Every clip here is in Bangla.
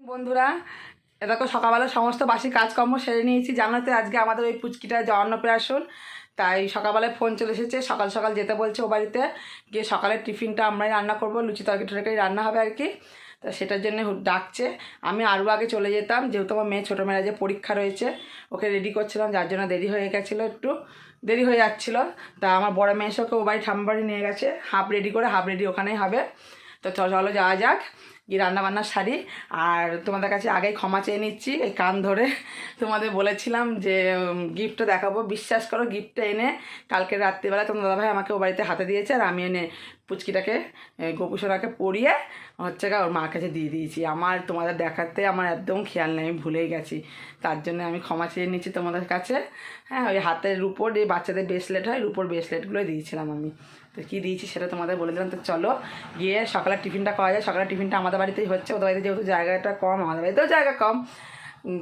বন্ধুরা দেখো সকালবেলা সমস্ত বাসি কাজকর্ম সেরে নিয়েছি। জানো তো, আজকে আমাদের ওই পুচকিটা অন্নপ্রাশন তাই সকালবেলায় ফোন চলে এসেছে, সকাল সকাল যেতে বলছে ও বাড়িতে। গিয়ে সকালের টিফিনটা আমরাই রান্না করব, লুচি তরকারি টরকারি রান্না হবে আর কি। তা সেটার জন্য ডাকছে। আমি আরও আগে চলে যেতাম, যেহেতু আমার মেয়ে ছোটো মেয়েরা যে পরীক্ষা রয়েছে, ওকে রেডি করছিলাম, যার জন্য দেরি হয়ে গেছিল একটু। দেরি হয়ে যাচ্ছিল। তা আমার বড় মেয়ে এসে ও বাড়ি ঠাম্মা বাড়ি নিয়ে গেছে। হাফ রেডি করে, হাফ রেডি ওখানেই হবে। তো চলো যাওয়া যাক। গিয়ে রান্নাবান্নার শাড়ি। আর তোমাদের কাছে আগেই ক্ষমা চেয়ে নিচ্ছি, এই কান ধরে। তোমাদের বলেছিলাম যে গিফটটা দেখাবো। বিশ্বাস করো গিফটটা এনে কালকে রাত্রিবেলা তোমার দাদাভাই আমাকে ও বাড়িতে হাতে দিয়েছে আর আমি এনে পুচকিটাকে গোপুসোনাকে পরিয়ে হচ্ছে গা ওর মার কাছে দিয়ে দিয়েছি। আমার, তোমাদের দেখাতে আমার একদম খেয়াল নেই, আমি ভুলেই গেছি। তার জন্য আমি ক্ষমা চেয়ে নিচ্ছি তোমাদের কাছে। হ্যাঁ ওই হাতের উপর যে বাচ্চাদের ব্রেসলেট হয়, রুপোর ব্রেসলেটগুলো দিয়েছিলাম আমি। তো কী দিয়েছি সেটা তোমাদের বলে দিলাম। তো চলো গিয়ে সকালের টিফিনটা করা যায়। সকালের টিফিনটা আমাদের বাড়িতেই হচ্ছে। ওদের বাড়িতে যেহেতু জায়গাটা কম, আমাদের বাড়িতেও জায়গা কম।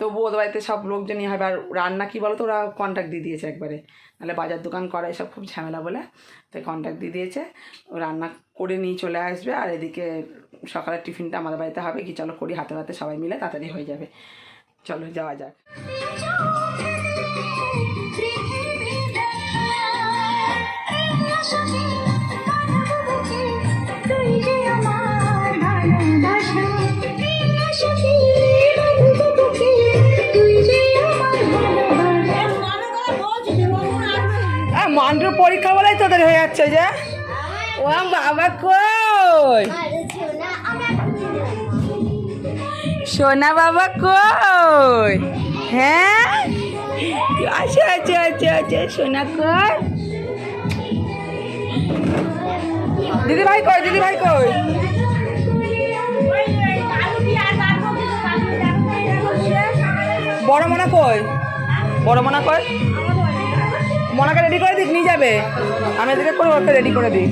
তবুও ওদের বাড়িতে সব লোকজনই হবে। আর রান্না কী বলো তো ওরা কন্ট্যাক্ট দিয়ে দিয়েছে একবারে। নাহলে বাজার দোকান করা এসব খুব ঝামেলা বলে। তাই কন্ট্যাক্ট দিয়ে দিয়েছে। রান্না করে নিয়ে চলে আসবে। আর এদিকে সকালের টিফিনটা আমাদের বাড়িতে হবে। কি চলো করি, হাতে হাতে সবাই মিলে তাড়াতাড়ি হয়ে যাবে। চলো যাওয়া যাক। মন্টুর পরীক্ষা বলেই তোদের হয়ে যাচ্ছে যে? ও বাবা কই? সোনা বাবা কই? হ্যাঁ? আচ্ছা আচ্ছা আচ্ছা আচ্ছা সোনা কই? দিদি ভাই কই, দিদি ভাই কই? বড় মনা কই? বড় মনা কই? মনাকে রেডি করে দিক, নিয়ে যাবে। আমি এদিকে করে ওকে রেডি করে দিই।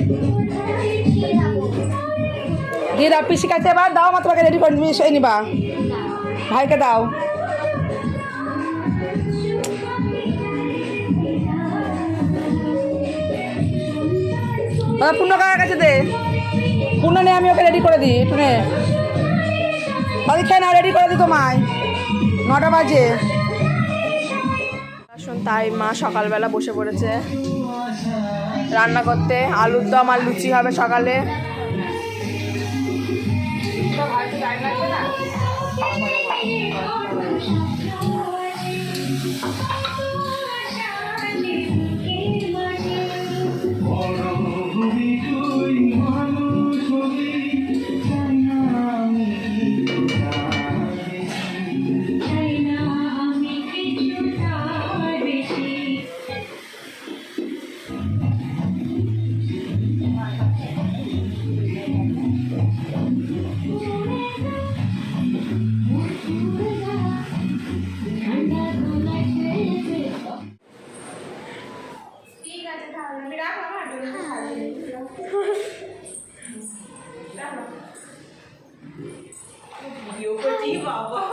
দিয়ে দাও, পিসি কাছে এবার দাও আমার তোমাকে রেডি করে দিবি সেই নিবা। ভাইকে দাও। পূর্ণ কাকার কাছে দে। পূর্ণ নে, আমি ওকে রেডি করে দিই, একটু নে। পরীক্ষা না রেডি করে দিই তোমায়। নটা বাজে। আসুন, তাই মা সকালবেলা বসে পড়েছে। রান্না করতে, আলুর দম আর লুচি হবে সকালে। 鸡宝宝。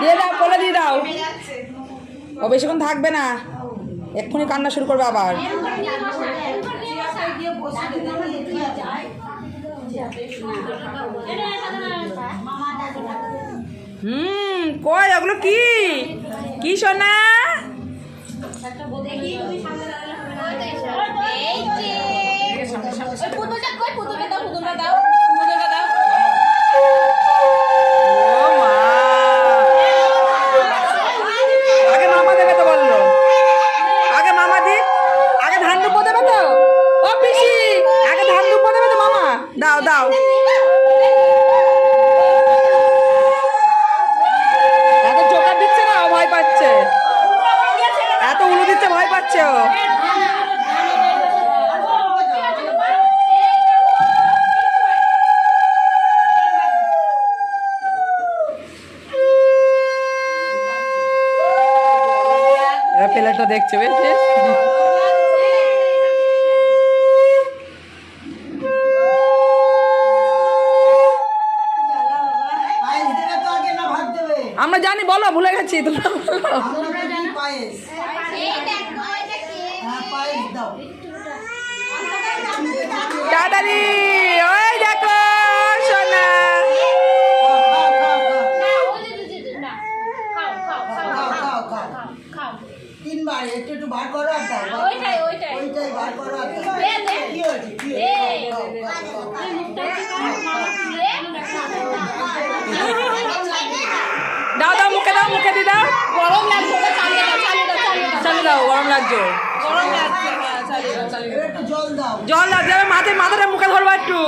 দিয়ে দাও বলে দিয়ে দাও। ও বেশিক্ষণ থাকবে না। এক্ষুনি কান্না শুরু করবে আবার। হুম কই ওগুলো কি? কি সোনা? ও দেখছে বুঝছিস আমরা জানি বলো ভুলে গেছি তোমরা বলো তো দিই পায়েস হ্যাঁ পায়েস দাও তাড়াতাড়ি ওই দেখো সোনা খাও খাও খাও তিনবার একটু একটু বার করো আর দাও বার ওইটাই, করো। ওইটাই। ওইটাই বার করো আর দাও দে, দে। কি হয়েছে কি হয়েছে খাও, খাও, খাও, খাও। দাও দাও মুখে দাও দি দাও। গরম লাগছে চালিয়ে দাও চালিয়ে দাও চালিয়ে দাও। গরম লাগছে। গরম লাগছে হ্যাঁ জল দাও। জল দাও যাবে মাছের মাথাটা মুখে ধরবা একটু।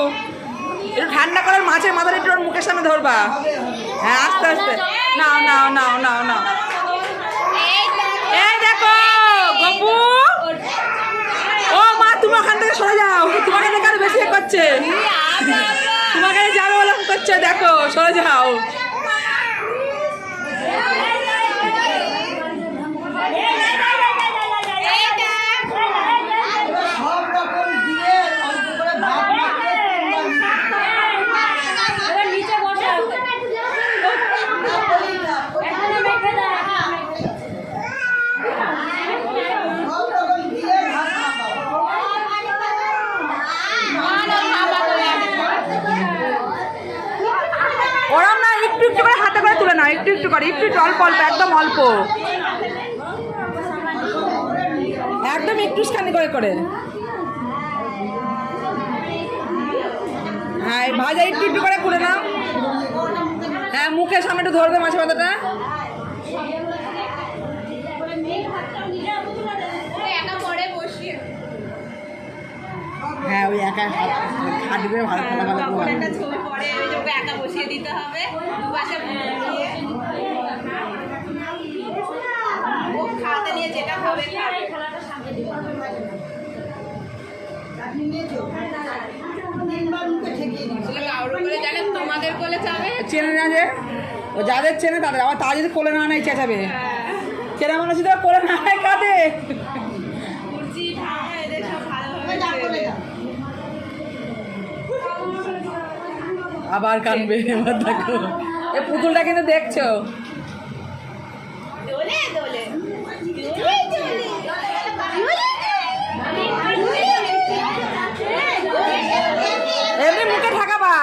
একটু ঠান্ডা করার মাছের মাথাটা একটু মুখের সামনে ধরবা। হ্যাঁ আস্তে আস্তে। নাও নাও নাও নাও নাও। এই দেখো। গপু। ও মা তুমি ওখান থেকে সরে যাও। তোমাকে দেখে আরও বেশি এ করছে? তোমাকে যাবে বলে করছে দেখো সরে যাও এবার সব রকম দিয়ে অল্প করে ভাত মাখিয়ে তিনবার নিচে বসে আছে এখানে মেখে দাও সব রকম দিয়ে ভাত মাখাও ওরম না একটু একটু করে হাতে করে তুলে নাও একটু একটু করে একটু একটু অল্প অল্প একদম অল্প। একদম একটু খানি করে করে হ্যাঁ এই ভাজা একটু একটু করে করে নাও। হ্যাঁ মুখের সামনে একটু ধরবে মাছ পাতাটা। বসিয়ে হ্যাঁ ওই একা খাটবে ভালো ভালো ভালো একটা ছবি পরে ওই একা বসিয়ে দিতে হবে। দুপাশে দিয়ে ও খাওয়াতে নিয়ে যেটা খাবে খাবে চাটনি নিয়েছো তিনবার মুখে ঠেকিয়ে দিও আসলে কারোর করে জানেন তোমাদের কোলে যাবে চেনে না যে? ও যাদের চেনে তাদের। আবার তারা যদি কোলে না নেয় চেঁচাবে। চেনা মানুষ যদি কোলে না নেয় কাঁদে। আবার কানবে এবার দেখো। এই পুতুলটা কিন্তু দেখছ দোলে দোলে দোলে দোলে এমনি মুখে ঠাকাবা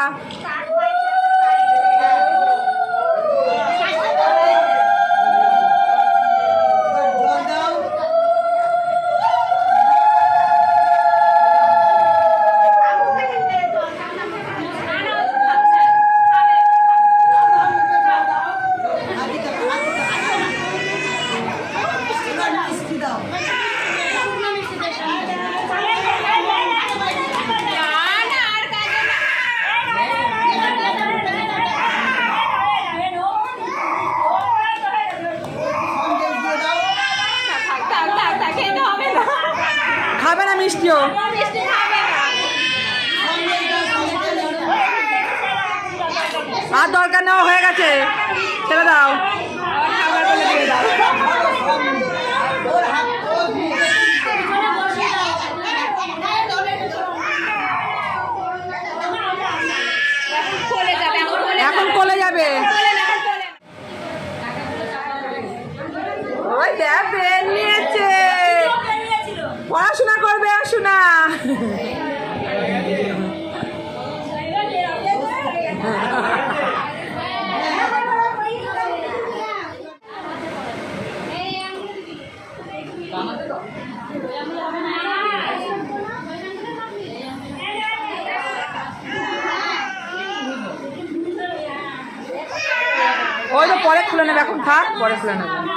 এবার জল দাও হাতি দাও হাতি দাও এবার মিষ্টি দাও সন্দেশ দিয়ে দাও থাক থাক থাক খেতে হবে না খাবে না মিষ্টিও মিষ্টি খাবে না সন্দেশ দাও সন্দেশ দাও আর দরকার নেওয়া হয়ে গেছে ছেড়ে দাও খাবার বলে দিয়ে দাও ওর হাত ওর মুখে কোলে যাবে এখন কোলে এখন কোলে যাবে কোলে না, এখন কোলে ওই দেখ বেল নিয়েছে পড়াশোনা আসুনা ওই তো পরে খুলে নেবে এখন থাক পরে খুলে নেবে।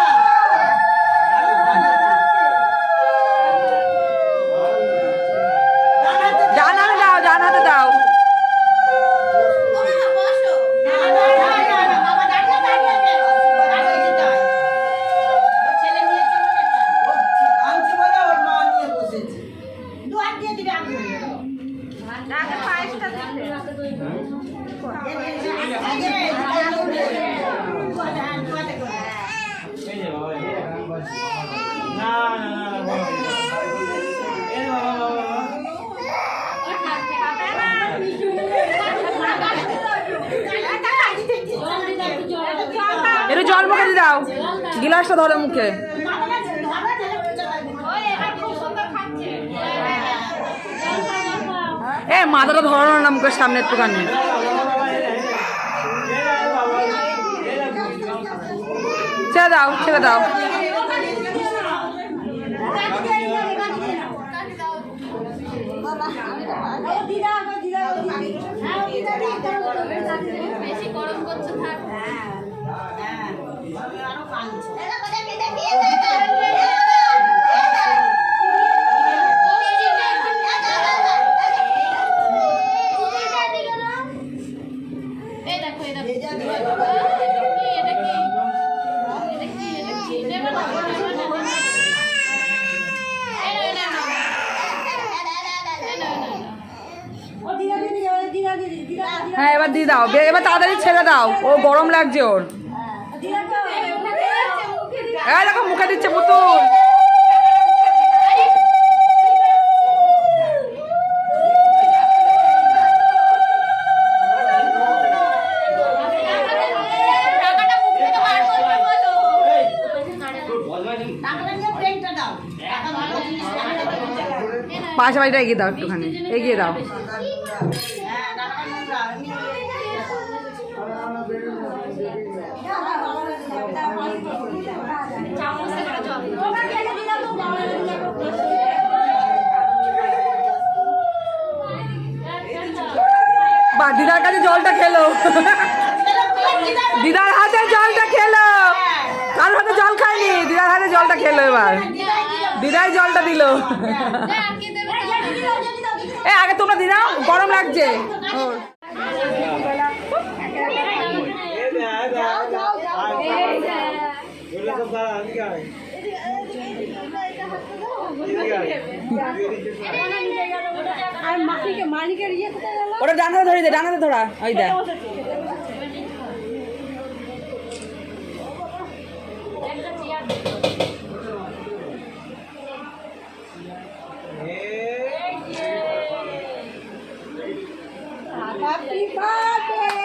একটু জল মুখে দাও গিলাসটা ধরো মুখে মাথাটা ধরানো না মুখের সামনে একটুখানি। ছেড়ে দাও ছেড়ে দাও বেশি গরম করছ থাক এই দেখো এই দেখো এটা কি এটা কি এটা কি এটা কি নেবে না নেবে না এই না, এই না, এই না। এই না, এই না। হ্যাঁ এবার দিয়ে দাও। এবার তাড়াতাড়ি ছেড়ে দাও। ও গরম লাগছে ওর। হ্যাঁ দেখো, মুখে দিচ্ছে পুতুল। টাকাটা মুখ থেকে বার করবে বলো পাশে বাড়িটা এগিয়ে দাও একটুখানি। এগিয়ে দাও। বা দিদার কাছে জলটা খেলো। দিদার হাতে জলটা খেলো। কার হাতে জল খায়নি। দিদার হাতে জলটা খেলো এবার। দিদাই জলটা দিল। এ আগে তোমরা দিদাও গরম লাগছে। ওর। ওটা ডান হাতে ধরে দে ডান হাতে ধরা। ওই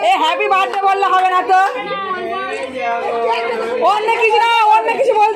এ হ্যাপি বার্থডে বললে হবে না তো। অন্য কিছু না অন্য কিছু বলতে হবে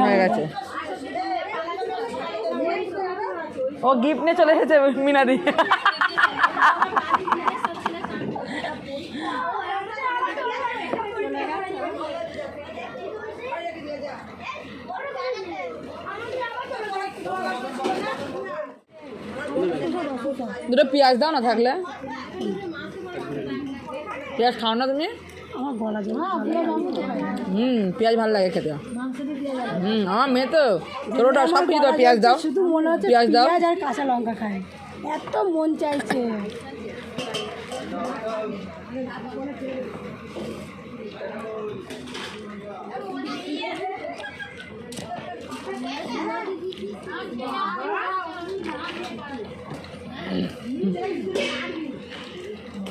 হয়ে গেছে ও গিফট নিয়ে চলে এসেছে মিনাদি। দুটো পেঁয়াজ দাও না থাকলে। পেঁয়াজ খাও না তুমি? হুম পেঁয়াজ ভালো লাগে খেতে। হুম আমার মেয়ে তো। ছোটোটা সব কিছু দাও পেঁয়াজ দাও। শুধু মনে হচ্ছে পেঁয়াজ দাও। পেঁয়াজ আর কাঁচা লঙ্কা খায়। এত মন চাইছে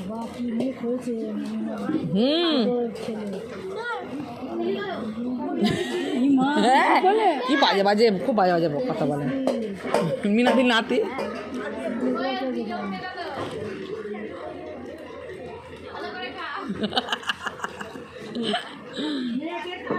বাবা কি মুখ হয়েছে হুম। হ্যাঁ কি বাজে বাজে খুব বাজে বাজে কথা বলে। মিনাদির নাতি।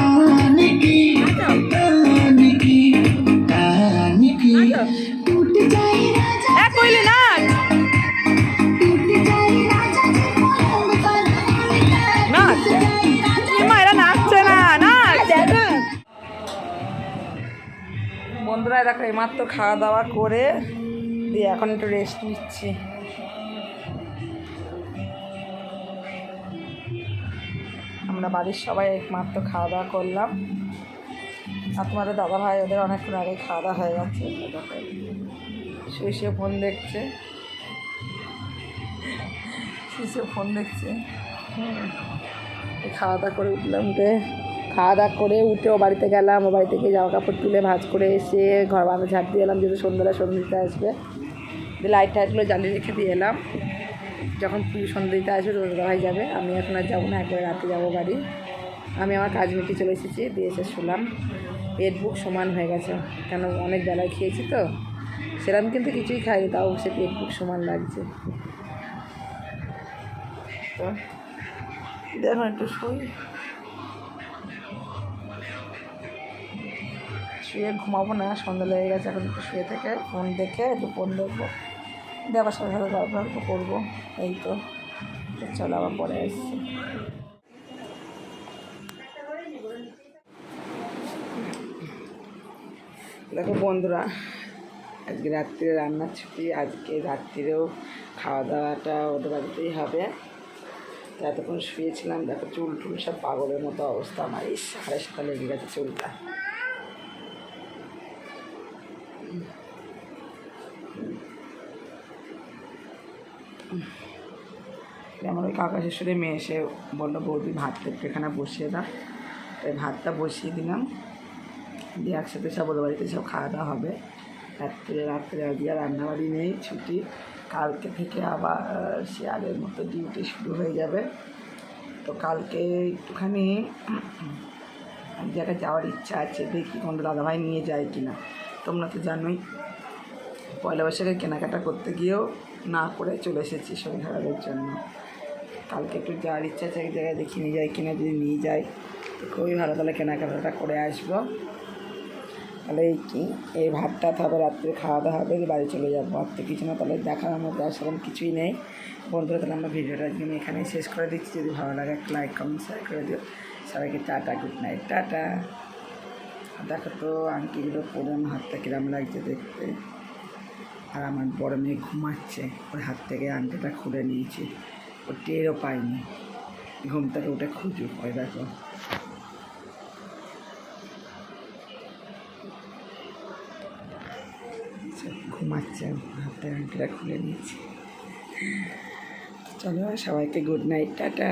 বন্ধুরা দেখো এইমাত্র খাওয়া দাওয়া করে দিয়ে এখন একটু রেস্ট নিচ্ছি। আমরা বাড়ির সবাই একমাত্র খাওয়া দাওয়া করলাম। আর তোমাদের দাদা ভাই ওদের অনেকক্ষণ আগে খাওয়া দাওয়া হয়ে গেছে। শুয়ে শুয়ে ফোন দেখছে। শুয়ে ফোন দেখছে। খাওয়া দাওয়া করে উঠলাম উঠে খাওয়া দাওয়া করে উঠে ও বাড়িতে গেলাম, ও বাড়ি থেকে জামা কাপড় তুলে, ভাজ করে এসে ঘর বাঁধা ঝাড় দিয়ে এলাম, যেহেতু সন্ধ্যে দিতে আসবে। লাইট টাইটগুলো জ্বালিয়ে রেখে দিয়ে এলাম। যখন পুজো সন্ধ্যে দিতে আসবে রোজ ভাই যাবে। আমি এখন আর যাব না, একবারে রাতে যাব বাড়ি। আমি আমার কাজ মিটিয়ে চলে এসেছি, দিয়ে এসে শুলাম। পেট বুক সমান হয়ে গেছে, কেন অনেক বেলায় খেয়েছি তো। সেরকম কিন্তু কিছুই খাইনি, তাও সে পেট বুক সমান লাগছে। তো দেখুন, একটু শুই। শুয়ে ঘুমাবো না, সন্ধ্যা লেগে গেছে, এখন একটু শুয়ে থেকে ফোন দেখে একটু ফোন দেখব। দিয়ে সাথে সাথে গল্প গল্প করব, এই তো। চলো আবার পরে আসছি। দেখো বন্ধুরা, আজকে রাত্রে রান্নার ছুটি, আজকে রাত্রিরেও খাওয়া দাওয়াটা ওদের বাড়িতেই হবে। এতক্ষণ শুয়েছিলাম, দেখো চুল টুল সব পাগলের মতো অবস্থা, আমার এই সাড়ে সাথে লেগে গেছে চুলটা আমার ওই কাকা শ্বশুরের মেয়ে এসে বলল, বৌদি ভাতটা এখানে বসিয়ে দাও। তাই ভাতটা বসিয়ে দিলাম। দিয়ে একসাথে সব ওদের বাড়িতে সব খাওয়া দাওয়া হবে। রাত্রে রাত্রে আর রান্নাবাড়ি নেই, ছুটি। কালকে থেকে আবার সে আগের মতো ডিউটি শুরু হয়ে যাবে। তো কালকে একটুখানি এক জায়গায় যাওয়ার ইচ্ছা আছে, দেখি কোনো দাদাভাই নিয়ে যায় কি না তোমরা তো জানোই, পয়লা বৈশাখে কেনাকাটা করতে গিয়েও না করে চলে এসেছি শরীর খারাপের জন্য। কালকে একটু যাওয়ার ইচ্ছা আছে, এক জায়গায় দেখি নিয়ে যায় কিনা, যদি নিয়ে যায় তো খুবই ভালো, তাহলে কেনাকাটাটা করে আসব। তাহলে এই কি, এই ভাতটা তারপর রাত্রে খাওয়া দাওয়া হবে বাড়ি চলে যাব। আর তো কিছু না, তাহলে দেখার মতো আর সেরকম কিছুই নেই। বন্ধুরা, তাহলে আমরা ভিডিওটা আজকে আমি এখানেই শেষ করে দিচ্ছি। যদি ভালো লাগে, একটা লাইক কমেন্ট শেয়ার করে দিও। সবাইকে টাটা গুড নাইট টাটা। দেখো তো, আংটিগুলো পরে আমার হাতটা কিরম লাগছে দেখতে। আর আমার বড় মেয়ে ঘুমাচ্ছে, ওর হাত থেকে আংটিটা খুলে নিয়েছি। ও টেরও পায়নি ঘুম থেকে ওটা খুঁজে হয় দেখো। ঘুমাচ্ছে, হাতে আংটিটা খুলে নিয়েছি চলো, সবাইকে গুড নাইট টাটা।